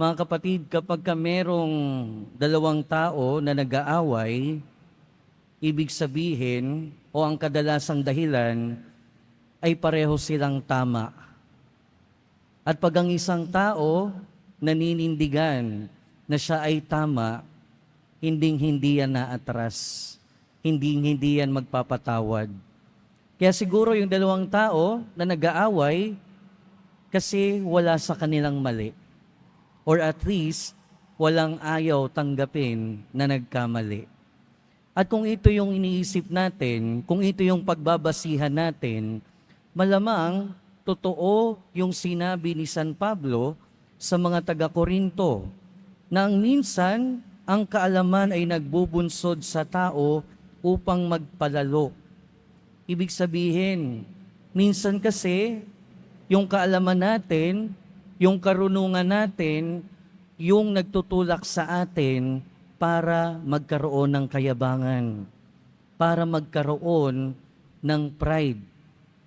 Mga kapatid, kapag ka merong dalawang tao na nag-aaway, ibig sabihin o ang kadalasang dahilan ay pareho silang tama. At pag ang isang tao naninindigan na siya ay tama, hinding-hindi yan naatras. Hinding-hindi yan magpapatawad. Kaya siguro yung dalawang tao na nag-aaway kasi wala sa kanilang mali. Or at least, walang ayaw tanggapin na nagkamali. At kung ito yung iniisip natin, kung ito yung pagbabasihan natin, malamang totoo yung sinabi ni San Pablo sa mga taga-Korinto na ang minsan ang kaalaman ay nagbubunsod sa tao upang magpalalo. Ibig sabihin, minsan kasi yung kaalaman natin, yung karunungan natin, yung nagtutulak sa atin para magkaroon ng kayabangan, para magkaroon ng pride,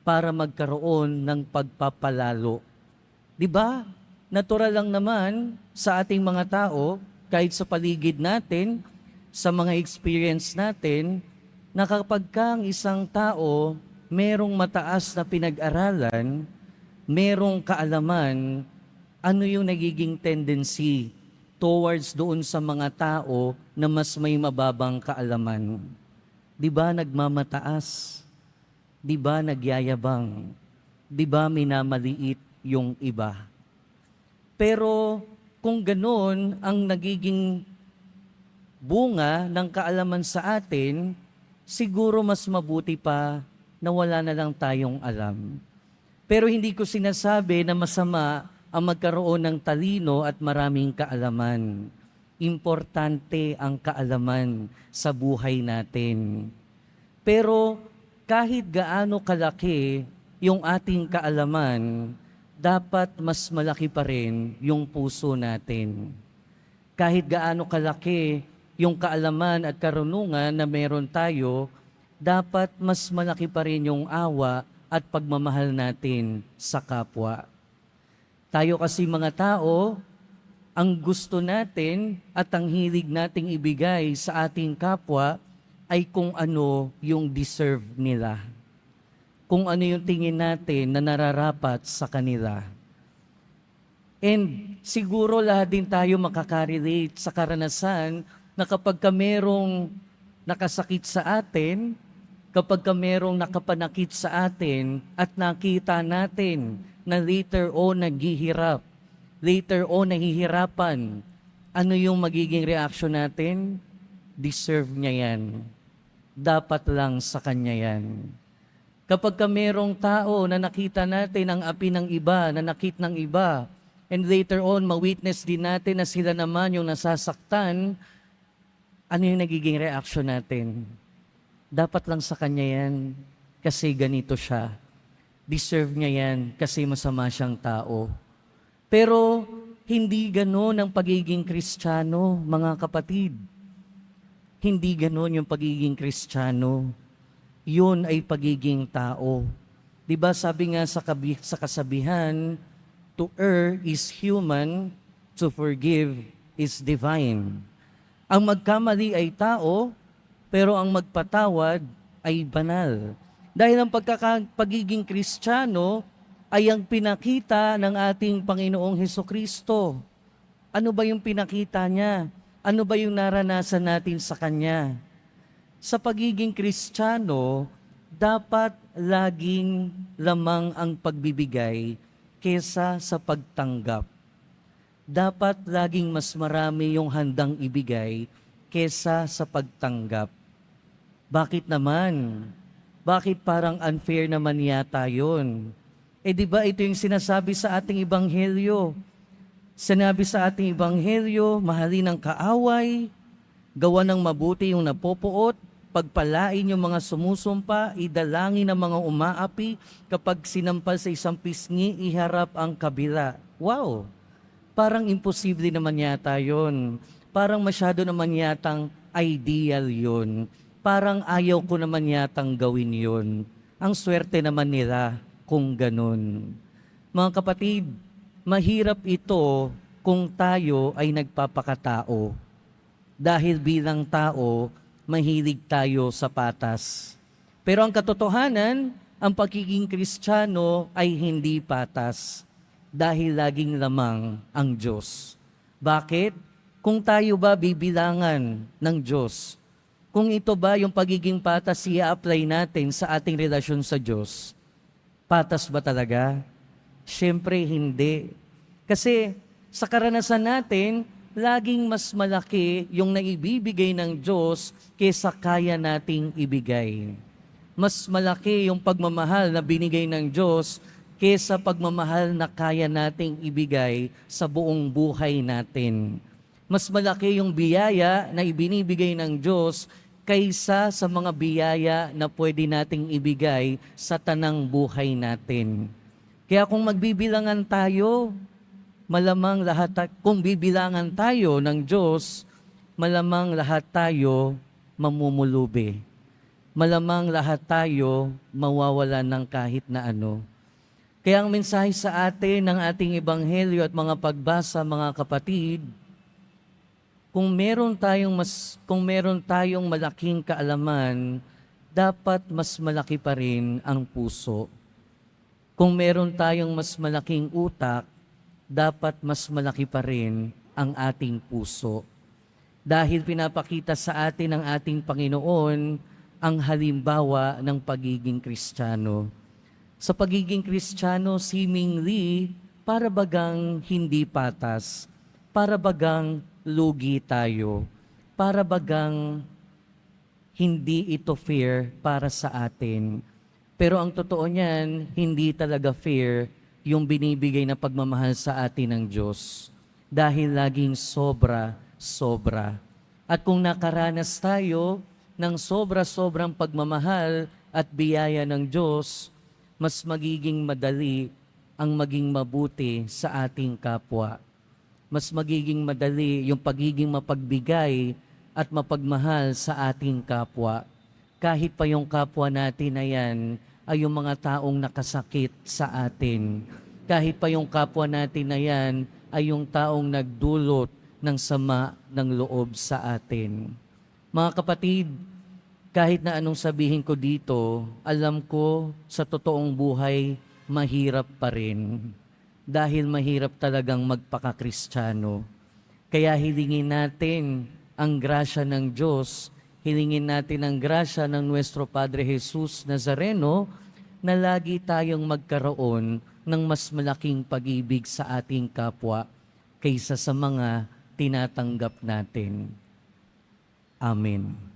para magkaroon ng pagpapalalo. 'Di ba? Natural lang naman sa ating mga tao, kahit sa paligid natin, sa mga experience natin, na kapag ka ang isang tao merong mataas na pinag-aralan, merong kaalaman, ano yung nagiging tendency towards doon sa mga tao na mas may mababang kaalaman? Di ba nagmamataas? Di ba nagyayabang? Di ba minamaliit yung iba? Pero kung ganoon ang nagiging bunga ng kaalaman sa atin, siguro mas mabuti pa na wala na lang tayong alam. Pero hindi ko sinasabi na masama ang magkaroon ng talino at maraming kaalaman. Importante ang kaalaman sa buhay natin. Pero kahit gaano kalaki yung ating kaalaman, dapat mas malaki pa rin yung puso natin. Kahit gaano kalaki yung kaalaman at karunungan na meron tayo, dapat mas malaki pa rin yung awa at pagmamahal natin sa kapwa. Tayo kasi mga tao, ang gusto natin at ang hilig nating ibigay sa ating kapwa ay kung ano yung deserve nila. Kung ano yung tingin natin na nararapat sa kanila. And siguro lahat din tayo makakarelate sa karanasan na kapag ka merong nakasakit sa atin, kapag ka merong nakapanakit sa atin at nakita natin na later o naghihirap, later o nahihirapan, ano yung magiging reaction natin? Deserve niya yan. Dapat lang sa kanya yan. Kapag ka merong tao na nakita natin ang api ng iba, na nakit ng iba, and later on, ma-witness din natin na sila naman yung nasasaktan, ano yung nagiging reaction natin? Dapat lang sa kanya yan kasi ganito siya. Deserve niya yan kasi masama siyang tao. Pero hindi ganon ang pagiging kristyano, mga kapatid. Hindi ganon yung pagiging kristyano. Yun ay pagiging tao. 'Di ba sabi nga sa, kabi, sa kasabihan, to err is human, to forgive is divine. Ang magkamali ay tao, pero ang magpatawad ay banal. Dahil ang pagkaka- pagiging kristyano ay ang pinakita ng ating Panginoong Heso Kristo. Ano ba yung pinakita niya? Ano ba yung naranasan natin sa Kanya? Sa pagiging kristyano, dapat laging lamang ang pagbibigay kesa sa pagtanggap dapat laging mas marami yung handang ibigay kesa sa pagtanggap. Bakit naman? Bakit parang unfair naman yata yun? Eh di ba ito yung sinasabi sa ating ibanghelyo? Sinabi sa ating ibanghelyo, mahalin ang kaaway, gawa ng mabuti yung napopuot, pagpalain yung mga sumusumpa, idalangin ang mga umaapi, kapag sinampal sa isang pisngi, iharap ang kabila. Wow! Parang imposible naman yata yon. Parang masyado naman yatang ideal yon. Parang ayaw ko naman yatang gawin yon. Ang swerte naman nila kung ganun. Mga kapatid, mahirap ito kung tayo ay nagpapakatao. Dahil bilang tao, mahilig tayo sa patas. Pero ang katotohanan, ang pagiging kristyano ay hindi patas dahil laging lamang ang Diyos. Bakit? Kung tayo ba bibilangan ng Diyos, kung ito ba yung pagiging patas i-apply natin sa ating relasyon sa Diyos, patas ba talaga? Siyempre hindi. Kasi sa karanasan natin, laging mas malaki yung naibibigay ng Diyos kaysa kaya nating ibigay. Mas malaki yung pagmamahal na binigay ng Diyos kaysa pagmamahal na kaya nating ibigay sa buong buhay natin. Mas malaki yung biyaya na ibinibigay ng Diyos kaysa sa mga biyaya na pwede nating ibigay sa tanang buhay natin. Kaya kung magbibilangan tayo, malamang lahat, kung bibilangan tayo ng Diyos, malamang lahat tayo mamumulubi. Malamang lahat tayo mawawala ng kahit na ano. Kaya ang mensahe sa atin ng ating ebanghelyo at mga pagbasa mga kapatid, kung meron tayong mas kung meron tayong malaking kaalaman, dapat mas malaki pa rin ang puso. Kung meron tayong mas malaking utak, dapat mas malaki pa rin ang ating puso. Dahil pinapakita sa atin ng ating Panginoon ang halimbawa ng pagiging Kristiyano. Sa pagiging Kristiyano, seemingly, para bagang hindi patas, para bagang lugi tayo, para bagang hindi ito fair para sa atin. Pero ang totoo niyan, hindi talaga fair yung binibigay na pagmamahal sa atin ng Diyos. Dahil laging sobra, sobra. At kung nakaranas tayo ng sobra-sobrang pagmamahal at biyaya ng Diyos, mas magiging madali ang maging mabuti sa ating kapwa. Mas magiging madali yung pagiging mapagbigay at mapagmahal sa ating kapwa. Kahit pa yung kapwa natin na yan ay yung mga taong nakasakit sa atin. Kahit pa yung kapwa natin na yan ay yung taong nagdulot ng sama ng loob sa atin. Mga kapatid, kahit na anong sabihin ko dito, alam ko sa totoong buhay, mahirap pa rin. Dahil mahirap talagang magpakakristyano. Kaya hilingin natin ang grasya ng Diyos, hilingin natin ang grasya ng Nuestro Padre Jesus Nazareno na lagi tayong magkaroon ng mas malaking pag-ibig sa ating kapwa kaysa sa mga tinatanggap natin. Amen.